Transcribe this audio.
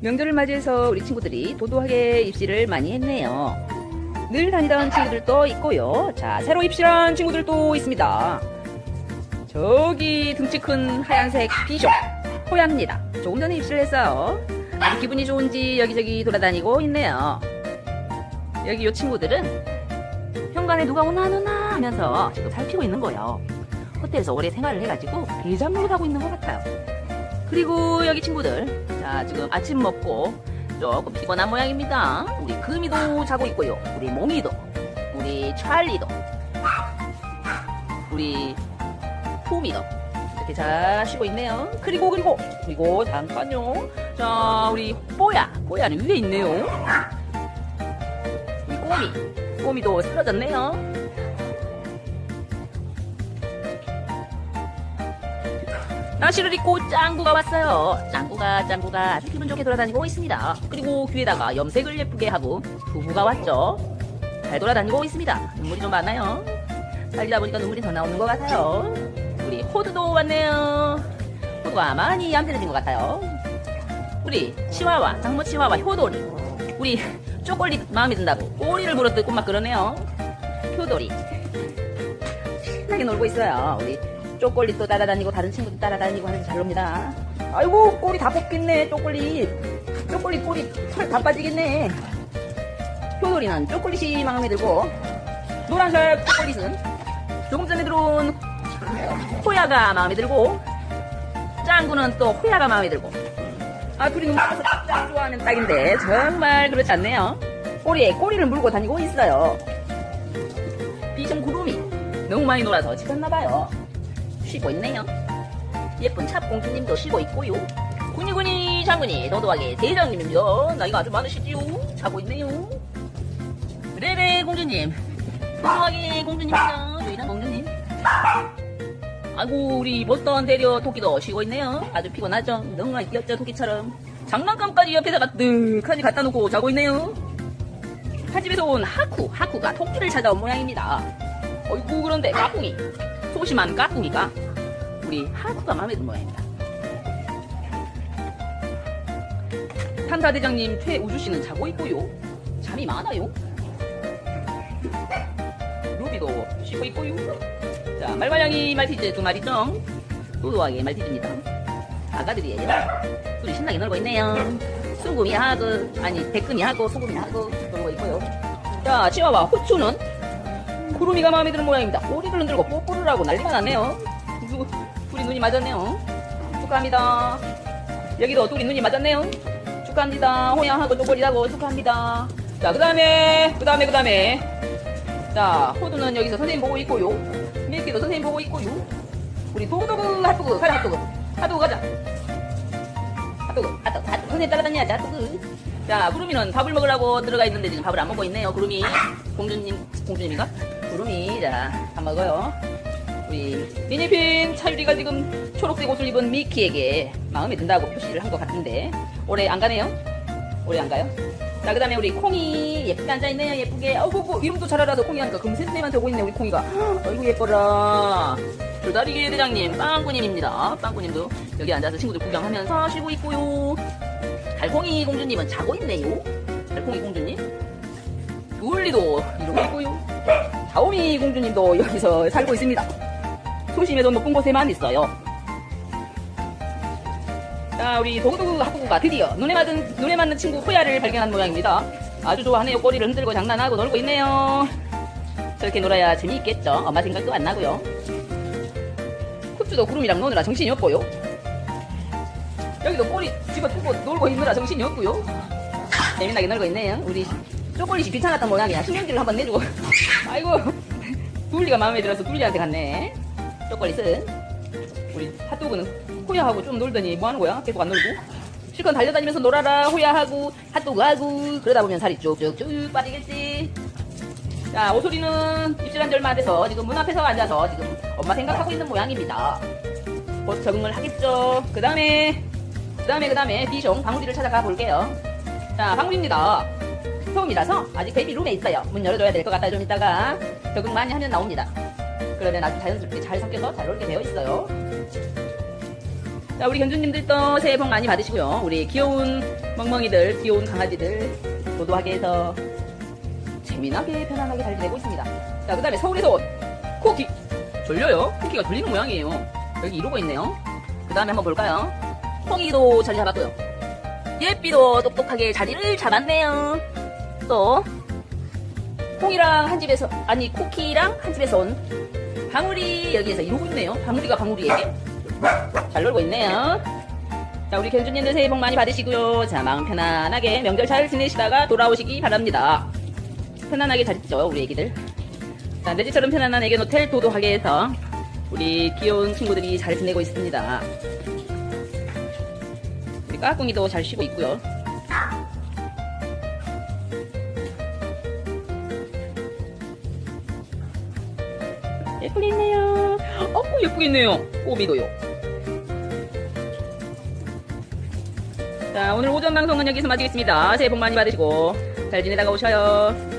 명절을 맞이해서 우리 친구들이 도도하게 입시를 많이 했네요. 늘 다니던 친구들도 있고요. 자, 새로 입시한 친구들도 있습니다. 저기 등치 큰 하얀색 비숍 호야입니다. 조금 전에 입시를 했어요. 아주 기분이 좋은지 여기저기 돌아다니고 있네요. 여기 요 친구들은 현관에 누가 오나 안 오나 하면서 지금 살피고 있는 거예요. 호텔에서 오래 생활을 해가지고 대장로를 하고 있는 것 같아요. 그리고 여기 친구들 자 지금 아침 먹고 조금 피곤한 모양입니다. 우리 금이도 자고 있고요. 우리 몽이도 우리 찰리도 우리 푸미도 이렇게 잘 쉬고 있네요. 그리고 그리고 그리고 잠깐요. 자 우리 뽀야 뽀야는 위에 있네요. 우리 꼬미 꼬미도 쓰러졌네요. 나시를 입고 짱구가 왔어요. 짱구가 짱구가 아주 기분 좋게 돌아다니고 있습니다. 그리고 귀에다가 염색을 예쁘게 하고 부부가 왔죠. 잘 돌아다니고 있습니다. 눈물이 좀 많아요. 달리다 보니까 눈물이 더 나오는 것 같아요. 우리 호두도 왔네요. 호두가 많이 얌전해진 것 같아요. 우리 치와와 장모 치와와 효돌이 우리 초콜릿 마음에 든다고 꼬리를 물어뜯 꼬막 그러네요. 효돌이 신나게 놀고 있어요. 우리 쪼꼬릿도 따라다니고 다른 친구도 따라다니고 하는지 잘 놉니다. 아이고 꼬리 다 뽑겠네 쪼꼬릿. 쪼꼬릿 꼬리 털 다 빠지겠네. 효돌이는 쪼꼬릿이 마음에 들고 노란색 쪼꼬릿은 조금 전에 들어온 호야가 마음에 들고 짱구는 또 호야가 마음에 들고 아 둘이 눈맞아서 딱 좋아하는 딱인데 정말 그렇지 않네요. 꼬리에 꼬리를 물고 다니고 있어요. 비숑 구름이 너무 많이 놀아서 지쳤나봐요. 쉬고 있네요. 예쁜 찹공주님도 쉬고 있고요. 군이군이 장군이 도도하게 대장님입니다. 나이가 아주 많으시지요. 자고 있네요. 그래래 공주님. 도도하게 공주님이죠. 유일한 공주님. 아이고 우리 보스턴 대려 토끼도 쉬고 있네요. 아주 피곤하죠. 너무 많이 뛰었죠 토끼처럼. 장난감까지 옆에다가 뜩하니 갖다 놓고 자고 있네요. 한 집에서 온 하쿠, 하쿠가 토끼를 찾아온 모양입니다. 어이구 그런데 까꿍이 소심한 까꿍이가 우리 하쿠가 마음에 든 모양입니다. 탐사대장님 최우주 씨는 자고 있고요. 잠이 많아요. 루비도 쉬고 있고요. 자, 말괄량이 말티즈 두 마리죠. 도도하게 말티즈입니다. 아가들이에요. 둘이 신나게 놀고 있네요. 숭구미 하고, 아니, 대금이 하고, 소금이 하고 놀고 있고요. 자, 치와와 후추는 구름이가 마음에 드는 모양입니다. 꼬리를 흔들고 뽀뽀를 하고 난리가 났네요. 누, 둘이 눈이 맞았네요. 축하합니다. 여기도 둘이 눈이 맞았네요. 축하합니다. 호양하고 쪼꼬리하고 축하합니다. 자, 그 다음에, 그 다음에, 그 다음에. 자, 호두는 여기서 선생님 보고 있고요. 밀키도 선생님 보고 있고요. 우리 도구도구 핫도그, 가자, 핫도그. 핫도그 가자. 핫도그, 핫도그, 핫도그. 선생님 따라다녀야지, 핫도그. 자, 구름이는 밥을 먹으려고 들어가 있는데 지금 밥을 안 먹고 있네요. 구름이. 공주님, 공주님인가? 구름이. 자, 밥 먹어요. 우리 미니핀 차유리가 지금 초록색 옷을 입은 미키에게 마음에 든다고 표시를 한 것 같은데 올해 안 가네요? 올해 안 가요? 자, 그 다음에 우리 콩이 예쁘게 앉아있네요, 예쁘게. 어구, 구 이름도 잘 알아서 콩이 하니까 금세스네만 되고 있네, 우리 콩이가. 아이고, 예뻐라. 조다리기 대장님, 빵꾸님입니다. 빵꾸님도 여기 앉아서 친구들 구경하면서 쉬고 있고요. 달콩이 공주님은 자고 있네요. 달콩이 공주님. 둘리도 이러고 다오미 공주님도 여기서 살고 있습니다. 소심해도 높은 곳에만 있어요. 자, 우리 도구도구 학부가 드디어 눈에 맞은, 눈에 맞는 친구 호야를 발견한 모양입니다. 아주 좋아하네요. 꼬리를 흔들고 장난하고 놀고 있네요. 저렇게 놀아야 재미있겠죠. 엄마 생각도 안 나고요. 후추도 구름이랑 노느라 정신이 없고요. 여기도 꼬리 집어뜯고 놀고 있느라 정신이 없고요. 재미나게 놀고 있네요. 우리 쪼꼬리씨 귀찮았던 모양이야. 신경질을 한번 내주고. 아이고, 둘리가 마음에 들어서 둘리한테 갔네. 쪼꼬릿은. 우리 핫도그는 호야하고 좀 놀더니 뭐 하는 거야? 계속 안 놀고. 실컷 달려다니면서 놀아라. 호야하고, 핫도그하고. 그러다 보면 살이 쭉쭉쭉 빠지겠지. 자, 오소리는 입질한 지 얼마 안 돼서 지금 문 앞에서 앉아서 지금 엄마 생각하고 있는 모양입니다. 곧 적응을 하겠죠. 그 다음에, 그 다음에, 그 다음에 비숑 방울이를 찾아가 볼게요. 자, 방울입니다. 처음이라서 아직 베이비 룸에 있어요. 문 열어줘야 될 것 같아요. 좀 이따가 적응 많이 하면 나옵니다. 그러면 아주 자연스럽게 잘 섞여서 잘 놀게 되어 있어요. 자, 우리 견주님들도 새해 복 많이 받으시고요. 우리 귀여운 멍멍이들, 귀여운 강아지들, 도도하게 해서 재미나게 편안하게 잘 지내고 있습니다. 자, 그 다음에 서울에서 온 쿠키. 졸려요? 쿠키가 졸리는 모양이에요. 여기 이러고 있네요. 그 다음에 한번 볼까요? 콩이도 자리 잡았고요. 예삐도 똑똑하게 자리를 잡았네요. 또, 콩이랑 한 집에서, 아니, 쿠키랑 한 집에서 온 방울이 여기에서 이러고 있네요. 방울이가 방울이에게. 잘 놀고 있네요. 자, 우리 견주님들 새해 복 많이 받으시고요. 자, 마음 편안하게 명절 잘 지내시다가 돌아오시기 바랍니다. 편안하게 잘 있죠, 우리 애기들. 자, 내 집처럼 편안한 애견 호텔 도도하게 해서 우리 귀여운 친구들이 잘 지내고 있습니다. 우리 까꿍이도 잘 쉬고 있고요. 어구, 예쁘게 있네요. 꼬미도요. 자, 오늘 오전 방송은 여기서 마치겠습니다. 새해 복 많이 받으시고 잘 지내다가 오셔요.